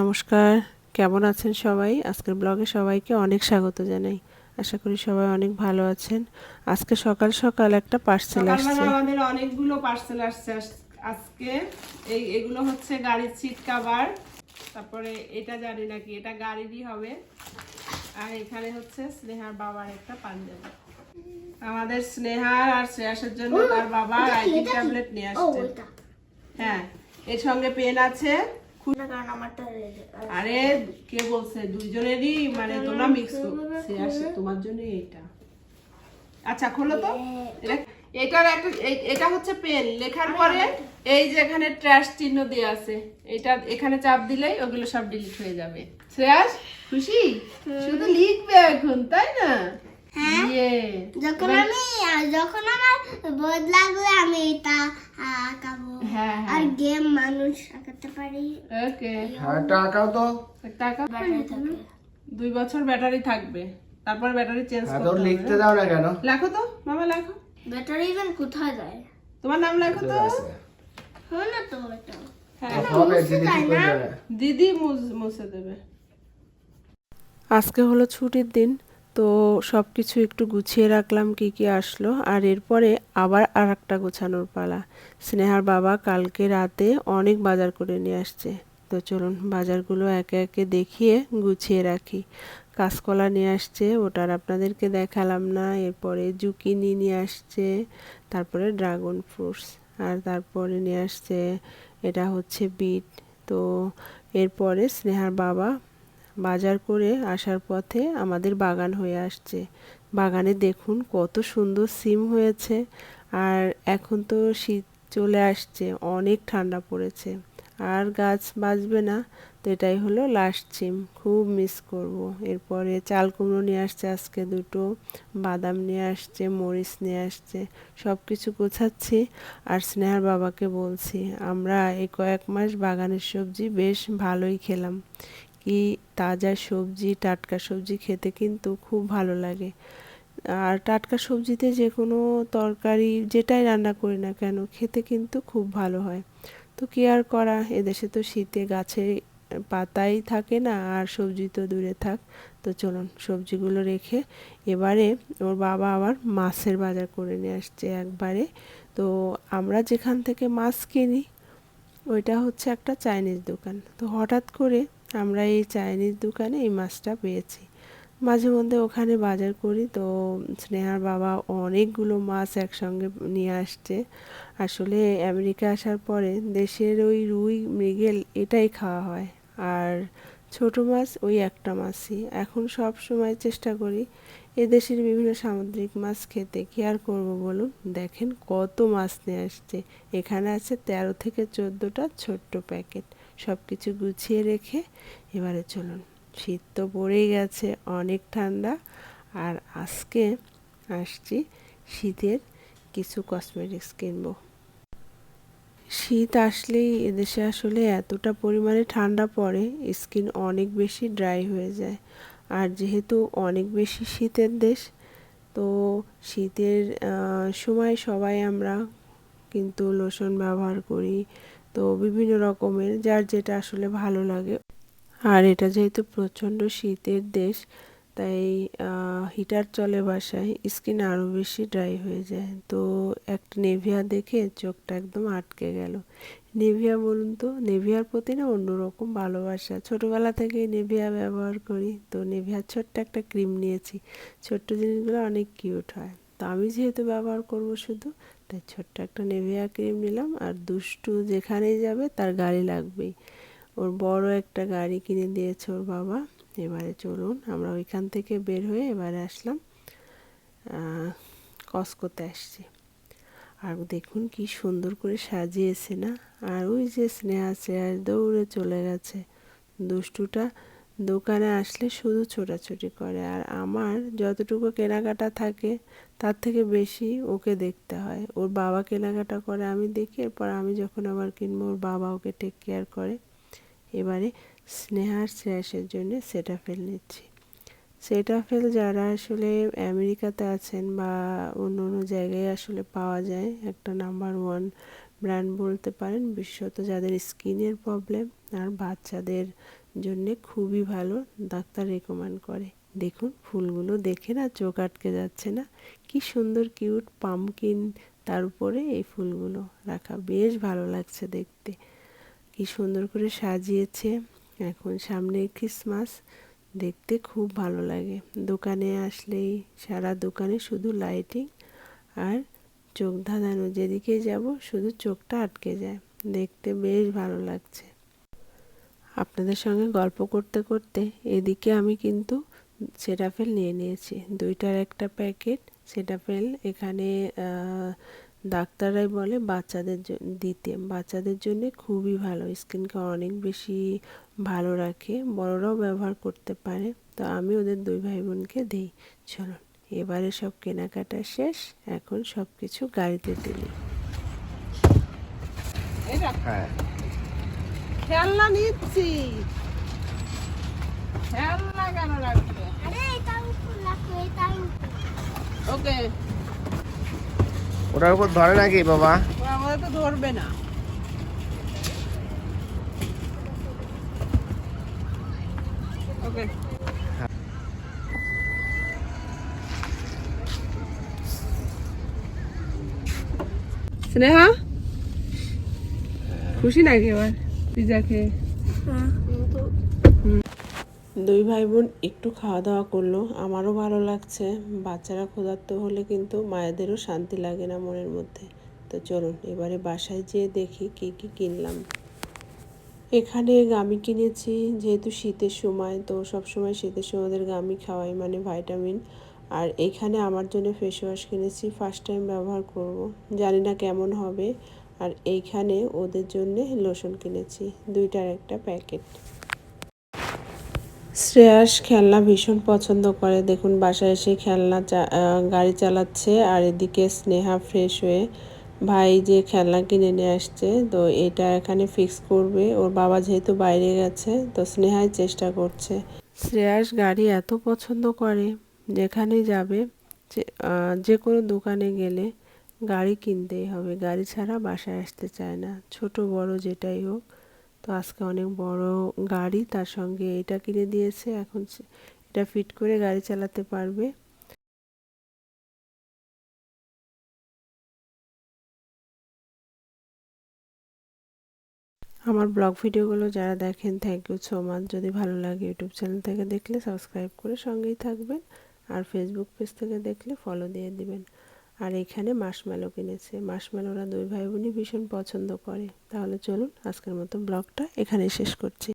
নমস্কার কেমন আছেন সবাই? আজকের ব্লগে সবাইকে অনেক স্বাগত জানাই। আশা করি সবাই অনেক ভালো আছেন। আজকে সকাল সকাল একটা পার্সেল আসছে। আমাদের অনেকগুলো পার্সেল আসছে আজকে। এই এগুলো হচ্ছে গাড়ির সিট কাভার তারপরে এটা জানি নাকি এটা গাড়িরই হবে। আর এখানে হচ্ছে স্নেহার বাবার একটা পাঞ্জাবি। আমাদের স্নেহার আর শ্রেয়াসের জন্য তার বাবা আইটি ট্যাবলেট নিয়ে আসছে। হ্যাঁ এর সঙ্গে পেন আছে। আরে কে বলছে? দুইজনেরই মানে তোমরা মিক্স শ্রেয়াস তোমার জন্য এইটা। আচ্ছা খোলো তো। এটার একটা এটা হচ্ছে পেন লেখার পরে এই যে এখানে ট্র্যাশ চিহ্ন দেওয়া আছে এটা এখানে চাপ দিলেই ওগুলো সব ডিলিট হয়ে যাবে। শ্রেয়াস খুশি? শুধু লিখবে এখন তাই না? ইয়ে যখন আমি যখন আমার বোধ লাগলে আমি এটা আঁকাবো। হ্যাঁ আর গেম মানুষ আঁকাতে পারি। ওকে হ্যাঁ টাকাও তো। টাকা দুই বছর ব্যাটারি থাকবে। তারপর ব্যাটারি চেঞ্জ হ্যাঁ করতে হবে। লিখতে দাও না কেন? লেখো তো মামা লেখো। ব্যাটারি ইভেন কোথায় যায়? তোমার নাম লেখো তো। হয় না তো এটা। হ্যাঁ। দিদি মুছে দেবে। আজকে হলো ছুটির দিন। তো সব কিছু একটু গুছিয়ে রাখলাম কি কি আসলো। আর এরপরে আবার আর একটা গোছানোর পালা। স্নেহার বাবা কালকে রাতে অনেক বাজার করে নিয়ে আসছে। তো চলুন বাজারগুলো একে একে দেখিয়ে গুছিয়ে রাখি। কাঁচকলা নিয়ে আসছে, ওটার আপনাদেরকে দেখালাম না। এরপরে জুকিনি নিয়ে আসছে, তারপরে ড্রাগন ফ্রুটস, আর তারপরে নিয়ে আসছে, এটা হচ্ছে বিট। তো এরপরে স্নেহার বাবা বাজার করে আসার পথে আমাদের বাগান হয়ে আসছে। বাগানে দেখুন কত সুন্দর সিম হয়েছে। আর এখন তো শীত চলে আসছে, অনেক ঠান্ডা পড়েছে। আর গাছ বাঁচবে না, তো এটাই হলো লাস্ট সিম। খুব মিস করব। এরপরে চাল কুমড়ো নিয়ে আসছে আজকে দুটো, বাদাম নিয়ে আসছে, মরিচ নিয়ে আসছে সব কিছু গোছাচ্ছি। আর স্নেহার বাবাকে বলছি, আমরা এই কয়েক মাস বাগানের সবজি বেশ ভালোই খেলাম। কি তাজা সবজি, টাটকা সবজি খেতে কিন্তু খুব ভালো লাগে। আর টাটকা সবজিতে যে কোনো তরকারি যেটাই রান্না করি না কেন, খেতে কিন্তু খুব ভালো হয়। তো কি আর করা, এদেশে তো শীতে গাছে পাতাই থাকে না, আর সবজি তো দূরে থাক। তো চলুন সবজিগুলো রেখে এবারে ওর বাবা আবার মাছের বাজার করে নিয়ে আসছে একবারে। তো আমরা যেখান থেকে মাছ কিনি, ওইটা হচ্ছে একটা চাইনিজ দোকান। তো হঠাৎ করে আমরা এই চাইনিজ দোকানে এই মাছটা পেয়েছি। মাঝে মধ্যে ওখানে বাজার করি তো স্নেহার বাবা অনেকগুলো মাছ একসঙ্গে নিয়ে আসছে। আসলে আমেরিকা আসার পরে দেশের ওই রুই, মৃগেল এটাই খাওয়া হয়। আর ছোট মাছ, ওই একটা মাছই। এখন সব সময় চেষ্টা করি এদেশের বিভিন্ন সামুদ্রিক মাছ খেতে। কি আর করব বলুন? দেখেন কত মাছ নিয়ে আসছে। এখানে আছে তেরো থেকে চোদ্দোটা ছোট্ট প্যাকেট। সব কিছু গুছিয়ে রেখে এবারে চলুন। শীত তো পড়েই গেছে, অনেক ঠান্ডা। আর আজকে আসছি শীতের কিছু কসমেটিক্স কিনবো। শীত আসলেই এদেশে আসলে এতটা পরিমাণে ঠান্ডা পড়ে, স্কিন অনেক বেশি ড্রাই হয়ে যায়। আর যেহেতু অনেক বেশি শীতের দেশ, তো শীতের সময় সবাই আমরা কিন্তু লোশন ব্যবহার করি তো বিভিন্ন রকমের, যার যেটা আসলে ভালো লাগে। আর এটা যেহেতু প্রচণ্ড শীতের দেশ, তাই হিটার চলে বাসায়, স্কিন আরও বেশি ড্রাই হয়ে যায়। তো একটা নেভিয়া দেখে চোখটা একদম আটকে গেল। নেভিয়া বলুন তো, নেভিয়ার প্রতি না অন্যরকম ভালোবাসা। ছোটোবেলা থেকে নেভিয়া ব্যবহার করি, তো নেভিয়ার ছোট্ট একটা ক্রিম নিয়েছি। ছোট্ট জিনিসগুলো অনেক কিউট হয়। তো আমি যেহেতু ব্যবহার করব শুধু তাই ছোট্ট একটা নেভিয়া ক্রিম নিলাম আর দুষ্টু যেখানেই যাবে তার গাড়ি লাগবেই। ওর বড় একটা গাড়ি কিনে দিয়েছে ওর বাবা। এবারে চলুন, আমরা ওইখান থেকে বের হয়ে এবারে আসলাম কসকোতে আসছি। আর দেখুন কি সুন্দর করে সাজিয়েছে না? আর ওই যে স্নেহা চেয়ার দৌড়ে চলে গেছে। দুষ্টুটা দোকানে আসলে শুধু ছোটাছুটি করে। আর আমার যতটুকু কেনাকাটা থাকে, তার থেকে বেশি ওকে দেখতে হয়। ওর বাবা কেনাকাটা করে, আমি দেখি। এরপর আমি যখন আবার কিনবো, ওর বাবা ওকে টেক কেয়ার করে। এবারে স্নেহার শ্রেয়াসের জন্য সেটাফেল নিচ্ছি। সেটাফেল যারা আসলে আমেরিকাতে আছেন বা অন্য অন্য জায়গায় আসলে পাওয়া যায়, একটা নাম্বার ওয়ান ব্র্যান্ড বলতে পারেন, বিশেষত যাদের স্কিনের প্রবলেম আর বাচ্চাদের জন্যে খুবই ভালো, ডাক্তার রেকমেন্ড করে। দেখুন, ফুলগুলো দেখে না চোখ আটকে যাচ্ছে না। কি সুন্দর কিউট পামকিন তার উপরে এই ফুলগুলো রাখা। বেশ ভালো লাগছে দেখতে। কি সুন্দর করে সাজিয়েছে এখন সামনে ক্রিসমাস দেখতে খুব ভালো লাগে। দোকানে আসলেই, সারা দোকানে শুধু লাইটিং আর চোখ ধাঁধানো যেদিকে যাব, শুধু চোখটা আটকে যায়। দেখতে বেশ ভালো লাগছে। আপনাদের সঙ্গে গল্প করতে করতে এদিকে আমি কিন্তু সেটাফেল নিয়ে নিয়েছি। দুইটার একটা প্যাকেট, সেটাফেল এখানে ডাক্তাররাই বলে বাচ্চাদের দিতে। বাচ্চাদের জন্য খুবই ভালো। স্কিনকে অনেক বেশি ভালো রাখে। বড়রাও ব্যবহার করতে পারে। তো আমি ওদের দুই ভাই বোনকে দিই। চলুন। এবারে সব কেনাকাটা শেষ এখন সব কিছু গাড়িতে তুলি হ্যাঁ। খেলনা নিচ্ছি। খেলনা কেন রাখবে ওকে। ওটার উপর ধরে নাকি বাবা? ও আমাদের তো ধরবে না। ওকে। স্নেহা? খুশি নাকি এবার? পিজা খেয়ে দুই ভাই বোন একটু খাওয়া দাওয়া করল। আমারও ভালো লাগছে। বাচ্চারা ক্ষুধার্ত হলে কিন্তু মায়েদেরও শান্তি লাগে না মনের মধ্যে। তো চলুন, এবারে বাসায় যেয়ে দেখি কি কি কিনলাম। এখানে গামি কিনেছি, যেহেতু শীতের সময়, তো সব সময় শীতের সময় ওদের গামি খাওয়াই মানে ভাইটামিন আর এইখানে আমার জন্য ফেস ওয়াশ কিনেছি ফার্স্ট টাইম ব্যবহার করব। জানি না কেমন হবে। আর এইখানে ওদের জন্য লোশন কিনেছি, দুইটার একটা প্যাকেট শ্রেয়াস খেলনা ভীষণ পছন্দ করে। দেখুন, বাসায় এসে খেলনা গাড়ি চালাচ্ছে আর এদিকে স্নেহা ফ্রেশ হয়ে ভাই যে খেলনা কিনে নিয়ে আসছে, তো এটা এখানে ফিক্স করবে। ওর বাবা যেহেতু বাইরে গেছে, তো স্নেহাই চেষ্টা করছে। শ্রেয়াস গাড়ি এত পছন্দ করে। যেখানে যাবে, যে কোনো দোকানে গেলে গাড়ি কিনতেই হবে। গাড়ি ছাড়া বাসায় আসতে চায় না। ছোট, বড় যেটাই হোক। তো আজকে অনেক বড় গাড়ি তার সঙ্গে এটা কিনে দিয়েছে। এখন এটা ফিট করে গাড়ি চালাতে পারবে। আমার ব্লগ ভিডিওগুলো যারা দেখেন থ্যাংক ইউ সো মাচ যদি ভালো লাগে, ইউটিউব চ্যানেল থেকে দেখলে সাবস্ক্রাইব করে সঙ্গেই থাকবেন। আর ফেসবুক পেজ থেকে দেখলে ফলো দিয়ে দিবেন। আর এখানে মাসমেলো কিনেছে। মাসমেলোরা দুই ভাই বোনই ভীষণ পছন্দ করে। তাহলে চলুন আজকের মতো ব্লগটা এখানে শেষ করছি।